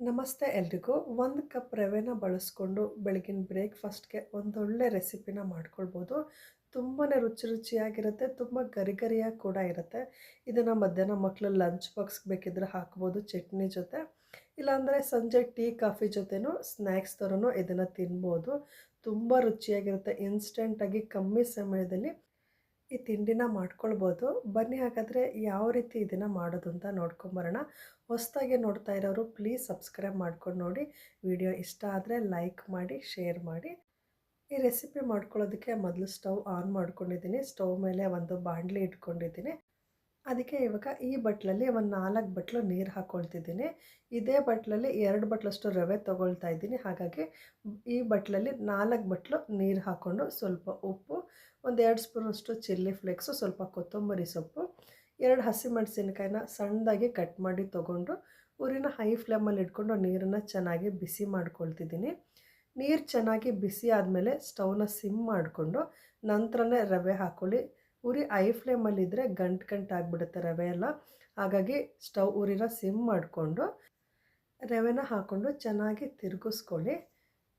ನಮಸ್ತೆ ಎಲ್ರಿಗೂ. ಒಂದು ಕಪ್ ರವೆನ ಬಳಸ್ಕೊಂಡು ಬೆಳಗಿನ ಬ್ರೇಕ್ಫಾಸ್ಟ್ಗೆ ಒಂದೊಳ್ಳೆ ರೆಸಿಪಿನ ಮಾಡ್ಕೊಳ್ಬೋದು. ತುಂಬಾ ರುಚಿ ರುಚಿಯಾಗಿರುತ್ತೆ, ತುಂಬ ಗರಿಗರಿಯಾಗಿ ಕೂಡ ಇರುತ್ತೆ. ಇದನ್ನು ಮಧ್ಯಾಹ್ನ ಮಕ್ಕಳು ಲಂಚ್ ಬಾಕ್ಸ್ಗೆ ಬೇಕಿದ್ರೆ ಹಾಕ್ಬೋದು ಚಟ್ನಿ ಜೊತೆ. ಇಲ್ಲಾಂದರೆ ಸಂಜೆ ಟೀ, ಕಾಫಿ ಜೊತೆನೂ ಸ್ನ್ಯಾಕ್ಸ್ ಥರನೂ ಇದನ್ನು ತಿನ್ಬೋದು. ತುಂಬ ರುಚಿಯಾಗಿರುತ್ತೆ. ಇನ್ಸ್ಟೆಂಟಾಗಿ ಕಮ್ಮಿ ಸಮಯದಲ್ಲಿ ಈ ತಿಂಡಿನ ಮಾಡ್ಕೊಳ್ಬೋದು. ಬನ್ನಿ ಹಾಗಾದರೆ ಯಾವ ರೀತಿ ಇದನ್ನು ಮಾಡೋದು ಅಂತ ನೋಡ್ಕೊಂಬರೋಣ. ಹೊಸದಾಗಿ ನೋಡ್ತಾ ಇರೋರು ಪ್ಲೀಸ್ ಸಬ್ಸ್ಕ್ರೈಬ್ ಮಾಡ್ಕೊಂಡು ನೋಡಿ. ವಿಡಿಯೋ ಇಷ್ಟ ಆದರೆ ಲೈಕ್ ಮಾಡಿ, ಶೇರ್ ಮಾಡಿ. ಈ ರೆಸಿಪಿ ಮಾಡ್ಕೊಳ್ಳೋದಕ್ಕೆ ಮೊದಲು ಸ್ಟವ್ ಆನ್ ಮಾಡ್ಕೊಂಡಿದ್ದೀನಿ. ಸ್ಟವ್ ಮೇಲೆ ಒಂದು ಬಾಣಲಿ ಇಟ್ಕೊಂಡಿದ್ದೀನಿ. ಅದಕ್ಕೆ ಇವಾಗ ಈ ಬಟ್ಲಲ್ಲಿ ಒಂದು ನಾಲ್ಕು ಬಟ್ಲು ನೀರು ಹಾಕ್ಕೊಳ್ತಿದ್ದೀನಿ ಇದೇ ಬಟ್ಲಲ್ಲಿ ಎರಡು ಬಟ್ಲಷ್ಟು ರವೆ ತೊಗೊಳ್ತಾ ಇದ್ದೀನಿ. ಹಾಗಾಗಿ ಈ ಬಟ್ಲಲ್ಲಿ ನಾಲ್ಕು ಬಟ್ಲು ನೀರು ಹಾಕ್ಕೊಂಡು ಸ್ವಲ್ಪ ಉಪ್ಪು ಒಂದು ಎರಡು ಸ್ಪೂನಷ್ಟು ಚಿಲ್ಲಿ ಫ್ಲೇಕ್ಸು, ಸ್ವಲ್ಪ ಕೊತ್ತಂಬರಿ ಸೊಪ್ಪು, ಎರಡು ಹಸಿಮೆಣಸಿನ್ಕಾಯಿನ ಸಣ್ಣದಾಗಿ ಕಟ್ ಮಾಡಿ ತೊಗೊಂಡು ಊರಿನ ಹೈ ಫ್ಲೇಮಲ್ಲಿ ಇಟ್ಕೊಂಡು ನೀರನ್ನು ಚೆನ್ನಾಗಿ ಬಿಸಿ ಮಾಡ್ಕೊಳ್ತಿದ್ದೀನಿ. ನೀರು ಚೆನ್ನಾಗಿ ಬಿಸಿ ಆದಮೇಲೆ ಸ್ಟವ್ನ ಸಿಮ್ ಮಾಡಿಕೊಂಡು ನಂತರನೇ ರವೆ ಹಾಕ್ಕೊಳ್ಳಿ ಉರಿ ಐ ಫ್ಲೇಮಲ್ಲಿದ್ದರೆ ಗಂಟು ಗಂಟು ಆಗಿಬಿಡುತ್ತೆ ರವೆ ಎಲ್ಲ. ಹಾಗಾಗಿ ಸ್ಟವ್ ಉರಿನ ಸಿಮ್ ಮಾಡಿಕೊಂಡು ರವೆನ ಹಾಕ್ಕೊಂಡು ಚೆನ್ನಾಗಿ ತಿರುಗಿಸ್ಕೊಳ್ಳಿ.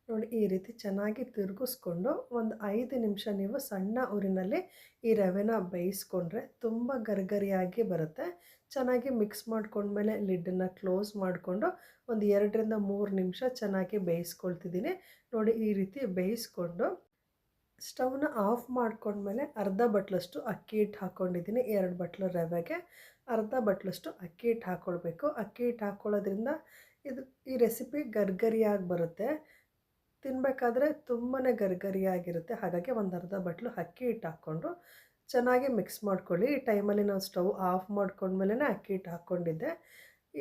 ನೋಡಿ ಈ ರೀತಿ ಚೆನ್ನಾಗಿ ತಿರುಗಿಸ್ಕೊಂಡು ಒಂದು ಐದು ನಿಮಿಷ ನೀವು ಸಣ್ಣ ಊರಿನಲ್ಲಿ ಈ ರವೆನ ಬೇಯಿಸ್ಕೊಂಡ್ರೆ ತುಂಬ ಗರ್ಗರಿಯಾಗಿ ಬರುತ್ತೆ. ಚೆನ್ನಾಗಿ ಮಿಕ್ಸ್ ಮಾಡ್ಕೊಂಡ್ಮೇಲೆ ಲಿಡ್ಡನ್ನು ಕ್ಲೋಸ್ ಮಾಡಿಕೊಂಡು ಒಂದು ಎರಡರಿಂದ ಮೂರು ನಿಮಿಷ ಚೆನ್ನಾಗಿ ಬೇಯಿಸ್ಕೊಳ್ತಿದ್ದೀನಿ. ನೋಡಿ ಈ ರೀತಿ ಬೇಯಿಸ್ಕೊಂಡು ಸ್ಟವ್ನ ಆಫ್ ಮಾಡ್ಕೊಂಡ್ಮೇಲೆ ಅರ್ಧ ಬಟ್ಲಷ್ಟು ಅಕ್ಕಿ ಹಿಟ್ಟು ಹಾಕ್ಕೊಂಡಿದ್ದೀನಿ ಎರಡು ಬಟ್ಲು ರವೆಗೆ. ಅರ್ಧ ಬಟ್ಲಷ್ಟು ಅಕ್ಕಿ ಹಿಟ್ಟು ಹಾಕ್ಕೊಳ್ಬೇಕು ಅಕ್ಕಿ ಹಿಟ್ಟು ಹಾಕ್ಕೊಳ್ಳೋದ್ರಿಂದ ಇದು ಈ ರೆಸಿಪಿ ಗರ್ಗರಿಯಾಗಿ ಬರುತ್ತೆ. ತಿನ್ನಬೇಕಾದ್ರೆ ತುಂಬಾ ಗರಿಗರಿಯಾಗಿರುತ್ತೆ. ಹಾಗಾಗಿ ಒಂದು ಅರ್ಧ ಬಟ್ಲು ಅಕ್ಕಿ ಹಿಟ್ಟು ಹಾಕ್ಕೊಂಡು ಚೆನ್ನಾಗಿ ಮಿಕ್ಸ್ ಮಾಡ್ಕೊಳ್ಳಿ. ಈ ಟೈಮಲ್ಲಿ ನಾವು ಸ್ಟವ್ ಆಫ್ ಮಾಡ್ಕೊಂಡ್ಮೇಲೆ ಅಕ್ಕಿ ಹಿಟ್ಟು ಹಾಕ್ಕೊಂಡಿದ್ದೆ.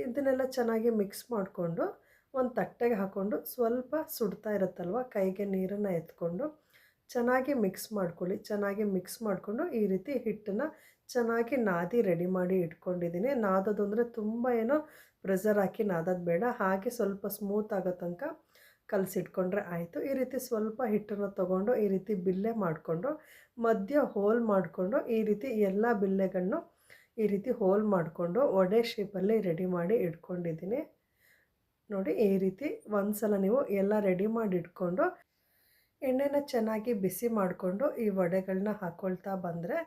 ಇದನ್ನೆಲ್ಲ ಚೆನ್ನಾಗಿ ಮಿಕ್ಸ್ ಮಾಡಿಕೊಂಡು ಒಂದು ತಟ್ಟೆಗೆ ಹಾಕ್ಕೊಂಡು ಸ್ವಲ್ಪ ಸುಡ್ತಾ ಇರುತ್ತಲ್ವ, ಕೈಗೆ ನೀರನ್ನು ಎತ್ಕೊಂಡು ಚೆನ್ನಾಗಿ ಮಿಕ್ಸ್ ಮಾಡ್ಕೊಳ್ಳಿ. ಚೆನ್ನಾಗಿ ಮಿಕ್ಸ್ ಮಾಡಿಕೊಂಡು ಈ ರೀತಿ ಹಿಟ್ಟನ್ನು ಚೆನ್ನಾಗಿ ನಾದಿ ರೆಡಿ ಮಾಡಿ ಇಟ್ಕೊಂಡಿದ್ದೀನಿ. ನಾದೋದು ಅಂದರೆ ತುಂಬ ಏನೋ ಪ್ರೆಸರ್ ಹಾಕಿ ನಾದೋದು ಬೇಡ. ಹಾಗೆ ಸ್ವಲ್ಪ ಸ್ಮೂತ್ ಆಗೋ ತನಕ ಕಲಸಿಟ್ಕೊಂಡ್ರೆ ಆಯಿತು. ಈ ರೀತಿ ಸ್ವಲ್ಪ ಹಿಟ್ಟನ್ನು ತೊಗೊಂಡು, ಈ ರೀತಿ ಬಿಲ್ಲೆ ಮಾಡಿಕೊಂಡು, ಮಧ್ಯ ಹೋಲ್ ಮಾಡಿಕೊಂಡು, ಈ ರೀತಿ ಎಲ್ಲ ಬಿಲ್ಲೆಗಳನ್ನು ಈ ರೀತಿ ಹೋಲ್ ಮಾಡಿಕೊಂಡು ಒಡೆ ಶೇಪಲ್ಲಿ ರೆಡಿ ಮಾಡಿ ಇಟ್ಕೊಂಡಿದ್ದೀನಿ. ನೋಡಿ, ಈ ರೀತಿ ಒಂದು ಸಲ ನೀವು ಎಲ್ಲ ರೆಡಿ ಮಾಡಿ ಇಟ್ಕೊಂಡು, ಎಣ್ಣೆನ ಚೆನ್ನಾಗಿ ಬಿಸಿ ಮಾಡಿಕೊಂಡು ಈ ವಡೆಗಳನ್ನ ಹಾಕ್ಕೊಳ್ತಾ ಬಂದರೆ,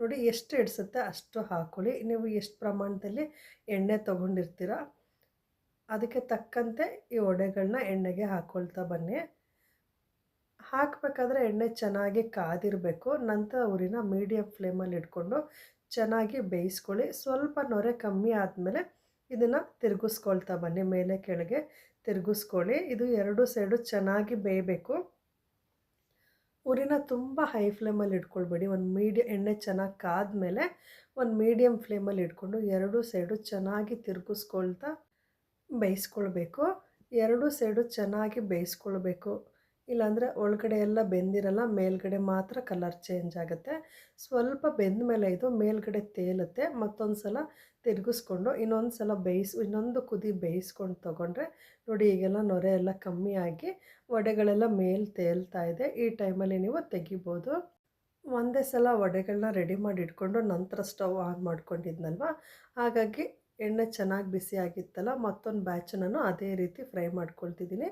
ನೋಡಿ, ಎಷ್ಟು ಇಡಿಸುತ್ತೆ ಅಷ್ಟು ಹಾಕ್ಕೊಳ್ಳಿ ನೀವು ಎಷ್ಟು ಪ್ರಮಾಣದಲ್ಲಿ ಎಣ್ಣೆ ತೊಗೊಂಡಿರ್ತೀರ ಅದಕ್ಕೆ ತಕ್ಕಂತೆ ಈ ವಡೆಗಳನ್ನ ಎಣ್ಣೆಗೆ ಹಾಕ್ಕೊಳ್ತಾ ಬನ್ನಿ. ಹಾಕಬೇಕಾದ್ರೆ ಎಣ್ಣೆ ಚೆನ್ನಾಗಿ ಕಾದಿರಬೇಕು. ನಂತರ ಊರಿನ ಮೀಡಿಯಮ್ ಫ್ಲೇಮಲ್ಲಿ ಇಟ್ಕೊಂಡು ಚೆನ್ನಾಗಿ ಬೇಯಿಸ್ಕೊಳ್ಳಿ. ಸ್ವಲ್ಪ ನೊರೆ ಕಮ್ಮಿ ಆದಮೇಲೆ ಇದನ್ನು ತಿರುಗಿಸ್ಕೊಳ್ತಾ ಬನ್ನಿ. ಮೇಲೆ ಕೆಳಗೆ ತಿರುಗಿಸ್ಕೊಳ್ಳಿ. ಇದು ಎರಡು ಸೈಡು ಚೆನ್ನಾಗಿ ಬೇಯಬೇಕು. ಉರಿನ ತುಂಬ ಹೈ ಫ್ಲೇಮಲ್ಲಿ ಇಟ್ಕೊಳ್ಬೇಡಿ. ಒಂದು ಮೀಡಿಯ, ಎಣ್ಣೆ ಚೆನ್ನಾಗಿ ಕಾದ್ಮೇಲೆ ಒಂದು ಮೀಡಿಯಮ್ ಫ್ಲೇಮಲ್ಲಿ ಇಟ್ಕೊಂಡು ಎರಡು ಸೈಡು ಚೆನ್ನಾಗಿ ತಿರುಗಿಸ್ಕೊಳ್ತಾ ಬೇಯಿಸ್ಕೊಳ್ಬೇಕು. ಎರಡೂ ಸೈಡು ಚೆನ್ನಾಗಿ ಬೇಯಿಸ್ಕೊಳ್ಬೇಕು. ಇಲ್ಲಾಂದರೆ ಒಳಗಡೆ ಎಲ್ಲ ಬೆಂದಿರಲ್ಲ, ಮೇಲ್ಗಡೆ ಮಾತ್ರ ಕಲರ್ ಚೇಂಜ್ ಆಗುತ್ತೆ. ಸ್ವಲ್ಪ ಬೆಂದ ಮೇಲೆ ಇದು ಮೇಲ್ಗಡೆ ತೇಲುತ್ತೆ. ಮತ್ತೊಂದು ಸಲ ತಿರುಗಿಸ್ಕೊಂಡು, ಇನ್ನೊಂದು ಸಲ ಬೇಯಿಸ್, ಇನ್ನೊಂದು ಕುದಿ ಬೇಯಿಸ್ಕೊಂಡು ತೊಗೊಂಡ್ರೆ, ನೋಡಿ ಈಗೆಲ್ಲ ನೊರೆ ಎಲ್ಲ ಕಮ್ಮಿ ಆಗಿ ವಡೆಗಳೆಲ್ಲ ಮೇಲೆ ತೇಲ್ತಾ ಇದೆ. ಈ ಟೈಮಲ್ಲಿ ನೀವು ತೆಗಿಬೋದು. ಒಂದೇ ಸಲ ವಡೆಗಳನ್ನ ರೆಡಿ ಮಾಡಿ ಇಟ್ಕೊಂಡು ನಂತರ ಸ್ಟವ್ ಆನ್ ಮಾಡ್ಕೊಂಡಿದ್ನಲ್ವ? ಹಾಗಾಗಿ ಎಣ್ಣೆ ಚೆನ್ನಾಗಿ ಬಿಸಿ ಆಗಿತ್ತಲ್ಲ, ಮತ್ತೊಂದು ಬ್ಯಾಚನ್ನು ಅದೇ ರೀತಿ ಫ್ರೈ ಮಾಡ್ಕೊಳ್ತಿದ್ದೀನಿ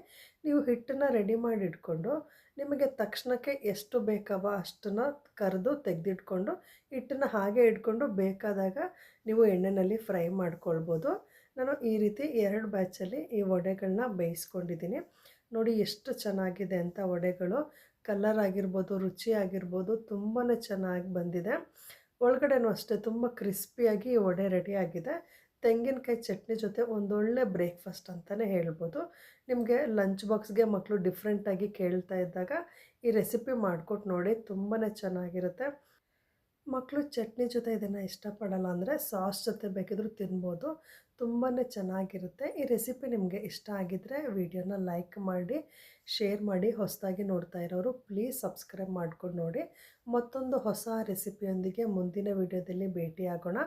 ನೀವು ಹಿಟ್ಟನ್ನು ರೆಡಿ ಮಾಡಿ ಇಟ್ಕೊಂಡು, ನಿಮಗೆ ತಕ್ಷಣಕ್ಕೆ ಎಷ್ಟು ಬೇಕವ ಅಷ್ಟನ್ನು ಕರೆದು ತೆಗೆದಿಟ್ಕೊಂಡು, ಹಿಟ್ಟನ್ನು ಹಾಗೆ ಇಟ್ಕೊಂಡು ಬೇಕಾದಾಗ ನೀವು ಎಣ್ಣೆಯಲ್ಲಿ ಫ್ರೈ ಮಾಡ್ಕೊಳ್ಬೋದು. ನಾನು ಈ ರೀತಿ ಎರಡು ಬ್ಯಾಚಲ್ಲಿ ಈ ವಡೆಗಳನ್ನ ಬೇಯಿಸ್ಕೊಂಡಿದ್ದೀನಿ ನೋಡಿ ಎಷ್ಟು ಚೆನ್ನಾಗಿದೆ ಅಂತ ವಡೆಗಳು. ಕಲರ್ ಆಗಿರ್ಬೋದು, ರುಚಿ ಆಗಿರ್ಬೋದು ತುಂಬಾ ಚೆನ್ನಾಗಿ ಬಂದಿದೆ. ಒಳಗಡೆನೂ ಅಷ್ಟೇ, ತುಂಬ ಕ್ರಿಸ್ಪಿಯಾಗಿ ವಡೆ ರೆಡಿ ಆಗಿದೆ. ತೆಂಗಿನಕಾಯಿ ಚಟ್ನಿ ಜೊತೆ ಒಂದೊಳ್ಳೆ ಬ್ರೇಕ್ಫಾಸ್ಟ್ ಅಂತಲೇ ಹೇಳ್ಬೋದು. ನಿಮಗೆ ಲಂಚ್ ಬಾಕ್ಸ್ಗೆ ಮಕ್ಕಳು ಡಿಫ್ರೆಂಟಾಗಿ ಕೇಳ್ತಾ ಇದ್ದಾಗ ಈ ರೆಸಿಪಿ ಮಾಡಿಕೊಟ್ಟು ನೋಡಿ ತುಂಬಾ ಚೆನ್ನಾಗಿರುತ್ತೆ. ಮಕ್ಕಳು ಚಟ್ನಿ ಜೊತೆ ಇದನ್ನು ಇಷ್ಟಪಡಲ್ಲ ಅಂದರೆ ಸಾಸ್ ಜೊತೆ ಬೇಕಿದ್ರೂ ತಿನ್ಬೋದು. ತುಂಬಾ ಚೆನ್ನಾಗಿರುತ್ತೆ. ಈ ರೆಸಿಪಿ ನಿಮಗೆ ಇಷ್ಟ ಆಗಿದ್ದರೆ ವಿಡಿಯೋನ ಲೈಕ್ ಮಾಡಿ ಶೇರ್ ಮಾಡಿ, ಹೊಸದಾಗಿ ನೋಡ್ತಾ ಇರೋರು ಪ್ಲೀಸ್ ಸಬ್ಸ್ಕ್ರೈಬ್ ಮಾಡ್ಕೊಂಡು ನೋಡಿ. ಮತ್ತೊಂದು ಹೊಸ ರೆಸಿಪಿಯೊಂದಿಗೆ ಮುಂದಿನ ವಿಡಿಯೋದಲ್ಲಿ ಭೇಟಿಯಾಗೋಣ.